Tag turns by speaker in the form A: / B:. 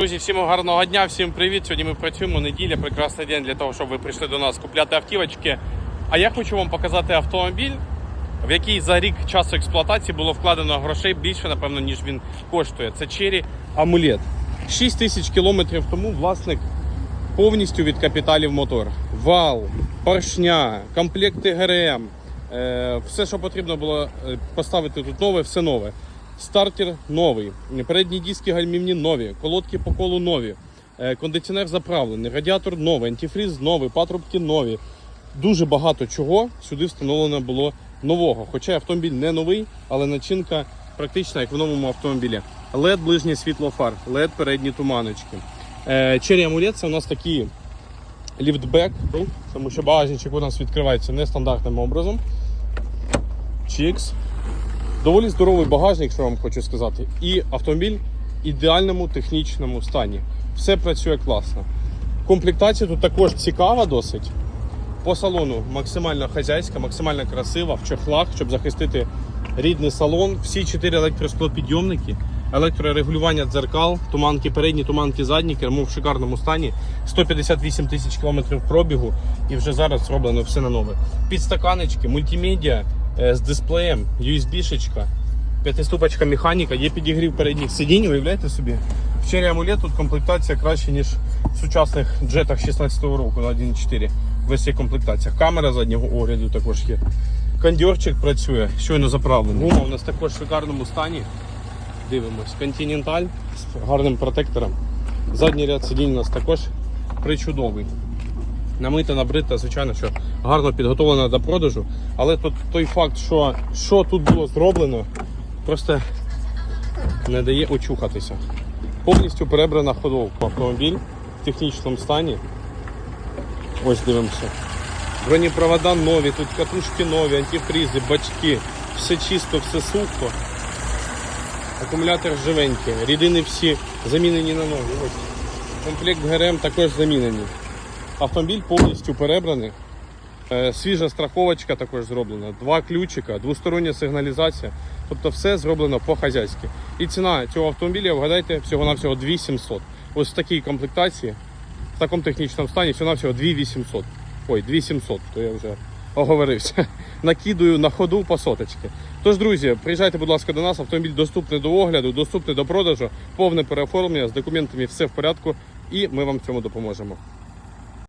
A: Друзі, всім гарного дня, всім привіт. Сьогодні ми працюємо неділя, прекрасний день для того, щоб ви прийшли до нас купляти автівочки. А я хочу вам показати автомобіль, в який за рік часу експлуатації було вкладено грошей більше, напевно, ніж він коштує. Це Cherry Amulet. 6 тисяч кілометрів тому власник повністю від капіталів мотор. Вал, поршня, комплекти ГРМ. Е, все, що потрібно було е, поставити тут нове, все нове. Стартер новий, передні диски гальмівні нові, колодки по колу нові, е, кондиціонер заправлений, радіатор новий, антифріз новий, патрубки нові. Дуже багато чого сюди встановлено було нового. Хоча автомобіль не новий, але начинка практична, як в новому автомобілі. LED ближнє світло фар, LED передні туманочки. Е, Cherry Amulet це у нас такі ліфтбек, тому що багажничок у нас відкривається нестандартним образом. Чікс. Доволі здоровий багажник, що вам хочу сказати. І автомобіль в ідеальному технічному стані. Все працює класно. Комплектація тут також цікава досить. По салону максимально хазяйська, максимально красива, в чохлах, щоб захистити рідний салон. Всі чотири електросклопідйомники, електрорегулювання дзеркал, туманки передні, туманки задні, кермо в шикарному стані. 158 тисяч кілометрів пробігу і вже зараз зроблено все на нове. Підстаканечки, мультимедіа з дисплеєм, USB-шечка, п'ятиступочка механіка, є підігрів передніх сидінь, уявляєте собі. В Cherry Amulet тут комплектація краще, ніж в сучасних джетах 16-го року на 1.4 весь комплектація. Камера заднього огляду також є. Кондьорчик працює, щойно заправлений. Гума у нас також в шикарному стані. Дивимось. Continental з гарним протектором. Задній ряд сидінь у нас також причудовий. Намита, набрита, звичайно, що гарно підготовлена до продажу. Але тут той факт, що, що тут було зроблено, просто не дає очухатися. Повністю перебрана ходовка. Автомобіль в технічному стані. Ось дивимося. Бронепровода нові, тут катушки нові, антифризи, бачки. Все чисто, все сухо. Акумулятор живенький. Рідини всі замінені на нові. Ось. Комплект ГРМ також замінений. Автомобіль повністю перебраний. Е, Свіжа страховочка також зроблена. Два ключика, двостороння сигналізація. Тобто все зроблено по-хазяйськи. І ціна цього автомобіля, вгадайте, всього-навсього 2700. Ось в такій комплектації, в такому технічному стані, всього-навсього 2800. Ой, 2700, то я вже оговорився. Накидую на ходу по соточки. Тож, друзі, приїжджайте, будь ласка, до нас. Автомобіль доступний до огляду, доступний до продажу, повне переоформлення з документами, все в порядку, і ми вам в цьому допоможемо.